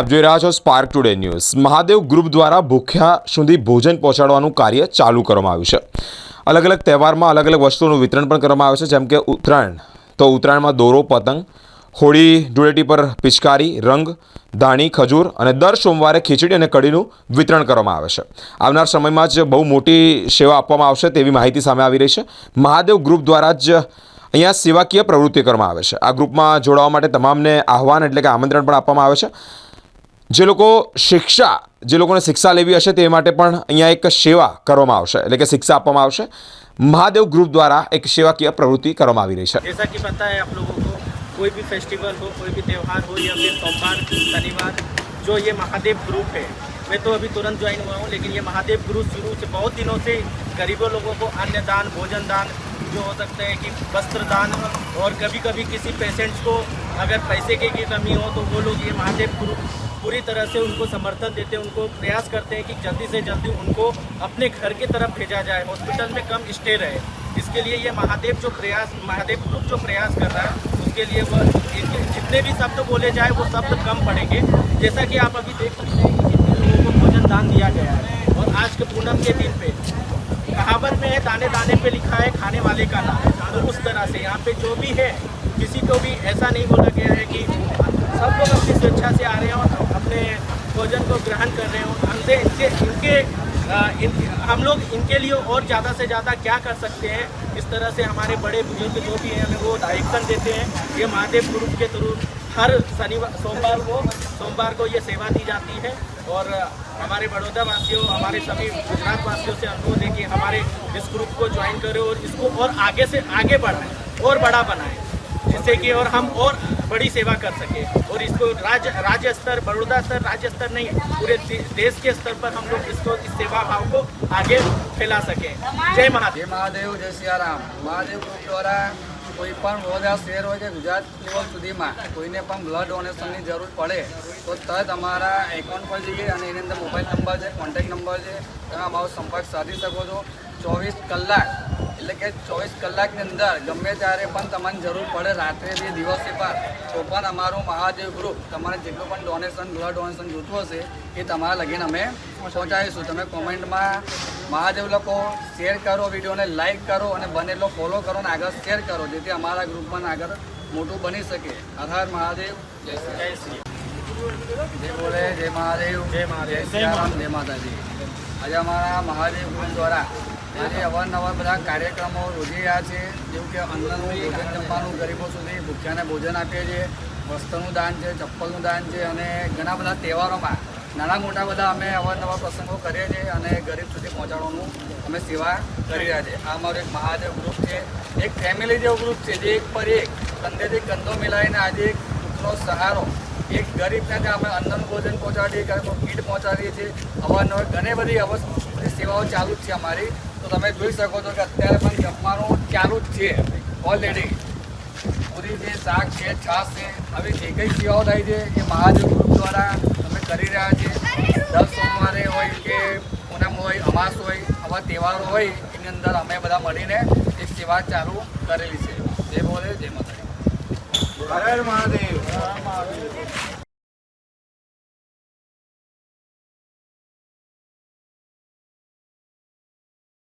આપ જોઈ રહ્યા છો spark today news Mahadev group દ્વારા ભૂખ્યા સુધી ભોજન પહોંચાડવાનું કાર્ય ચાલુ કરવામાં આવ્યું છે. અલગ અલગ તહેવારમાં અલગ અલગ વસ્તુઓનું વિતરણ પણ કરવામાં આવે છે, જેમ કે ઉત્તરાયણ. તો ઉત્તરાયણમાં દોરો, પતંગ, હોળી, ધૂળેટી પર પિચકારી, રંગ, ધાણી, ખજૂર અને દર સોમવારે ખીચડી અને કઢીનું વિતરણ કરવામાં આવે છે. આવનાર સમયમાં જ બહુ મોટી સેવા આપવામાં આવશે તેવી માહિતી સામે આવી રહી છે. મહાદેવ ગ્રુપ દ્વારા જ અહીંયા સેવાકીય પ્રવૃત્તિ કરવામાં આવે છે. આ ગ્રુપમાં જોડાવા માટે તમામને આહવાન એટલે કે આમંત્રણ પણ આપવામાં આવે છે. જે લોકો શિક્ષા જે લોકોને શિક્ષા લેવી હશે તે માટે પણ અહીંયા એક સેવા કરવામાં આવશે એટલે કે શિક્ષા આપવામાં આવશે મહાદેવ ગ્રુપ દ્વારા એક સેવાકીય પ્રવૃત્તિ કરવામાં આવી રહી છે जैसा कि पता है आप लोगों को कोई भी फेस्टिवल हो कोई भी त्यौहार हो या फिर सोमवार शनिवार जो ये महादेव ग्रुप है मैं तो अभी तुरंत ज्वाइन हुआ हूँ लेकिन ये महादेव ग्रुप शुरू से बहुत दिनों से गरीबों लोगों को अन्य दान, भोजन दान जो हो सकता है कि वस्त्र दान और कभी कभी किसी पेशेंट्स को अगर पैसे की कमी हो तो वो लोग ये महादेव ग्रुप पूरी तरह से उनको समर्थन देते हैं, उनको प्रयास करते हैं कि जल्दी से जल्दी उनको अपने घर की तरफ़ भेजा जाए, हॉस्पिटल में कम स्टे रहे। इसके लिए ये महादेव जो प्रयास, महादेव ग्रुप जो प्रयास कर रहा है, उसके लिए वह जितने भी शब्द बोले जाए, वो शब्द कम पड़ेंगे। जैसा कि आप अभी देख सकते हैं कि कितने लोगों को भोजन दान दिया गया है। और आज के पूनम के दिन पे कहावत में है दाने दाने पे लिखा है खाने वाले का नाम तो उस तरह से यहाँ पे जो भी है किसी को भी ऐसा नहीं बोला गया है कि सब लोग अपनी स्वेच्छा से आ रहे हैं और अपने भोजन को ग्रहण कर रहे हो हमसे इनके इनके इन, हम लोग इनके लिए और ज़्यादा से ज़्यादा क्या कर सकते हैं? इस तरह से हमारे बड़े बुज़ुर्ग जो भी हैं हमें वो डायरेक्शन देते हैं। ये महादेव ग्रुप के थ्रू हर शनिवार सोमवार को सोमवार को ये सेवा दी जाती है। और हमारे बड़ौदा वासियों, हमारे सभी गुजरात वासियों से अनुरोध है कि हमारे इस ग्रुप को ज्वाइन करें और इसको और आगे से आगे बढ़ाएँ, और बड़ा बनाएँ, जिससे कि और हम और बड़ी सेवा कर सके। और इसको राज्य राज्य स्तर, बड़ौदा स्तर, राज्य स्तर नहीं, पूरे देश के स्तर पर हम लोग इसको, इस सेवा भाव को आगे फैला सकें। जय महादेव। जय महादेव, जय सिया राम महादेव द्वारा કોઈ પણ વડોદરા શહેર હોય કે ગુજરાત લેવલ સુધીમાં, કોઈને પણ બ્લડ ડોનેશનની જરૂર પડે, તો તરત અમારા એકાઉન્ટ પર જઈએ અને એની અંદર મોબાઈલ નંબર છે કોન્ટેક્ટ નંબર છે, તમે અમારો સંપર્ક સાધી શકો છો. ચોવીસ કલાક, એટલે કે ચોવીસ કલાકની અંદર ગમે ત્યારે પણ તમારી જરૂર પડે રાત્રે બી દિવસે પણ, તો પણ અમારું મહાદેવ ગ્રુપ તમારે જેટલું પણ ડોનેશન બ્લડ ડોનેશન જોતું હશે, એ તમારા લગીને અમે પહોંચાડીશું. તમે કોમેન્ટમાં મહાદેવ લોકો શેર કરો વિડીયોને લાઇક કરો અને બનેલો ફોલો કરો અને આગળ શેર કરો જેથી અમારા ગ્રુપમાં આગળ મોટું બની શકે. હર મહાદેવ. જય શ્રી જય બોલે જય મહાદેવ. જય મહાદેવ. જય જય માતાજી. આજે અમારા મહાદેવ ગ્રુપ દ્વારા આજે અવારનવાર બધા કાર્યક્રમો યોજી રહ્યા છે. જેવું કે અન્નનું ભોજન જમવાનું ગરીબો સુધી ભૂખ્યાને ભોજન આપીએ છીએ. વસ્ત્રનું દાન છે ચપ્પલનું દાન છે અને ઘણા બધા તહેવારોમાં નાના મોટા બધા અમે અવારનવાર પ્રસંગો કરીએ છીએ અને ગરીબ સુધી પહોંચાડવાનું અમે સેવા કરી રહ્યા છીએ. આ અમારું એક મહાદેવ ગ્રુપ છે. એક ફેમિલી જેવો ગ્રુપ છે, જે એક પર એક કંધેથી કંધો મિલાવીને આજે એક દુઃખનો સહારો, એક ગરીબને ત્યાં અમે અન્નનું ભોજન પહોંચાડીએ ક્યારેક કોઈ કીટ પહોંચાડીએ છીએ. અવારનવાર ઘણી બધી અવસ્થા સેવાઓ ચાલુ જ છે અમારી. તો તમે જોઈ શકો છો કે અત્યારે પણ જમવાનું ચાલુ જ છે. ઓલરેડી પૂરી છે શાક છે, છાશ છે, આવી જે કંઈ સેવાઓ થાય છે, એ મહાદેવ ગ્રુપ દ્વારા કરી રહ્યા છીએ દર સોમવારે હોય કે પૂનમ હોય અમાસ હોય આવા તહેવારો હોય એની અંદર અમે બધા મળીને એક સેવા ચાલુ કરેલી છે. જય બોલે જય હર મહાદેવ.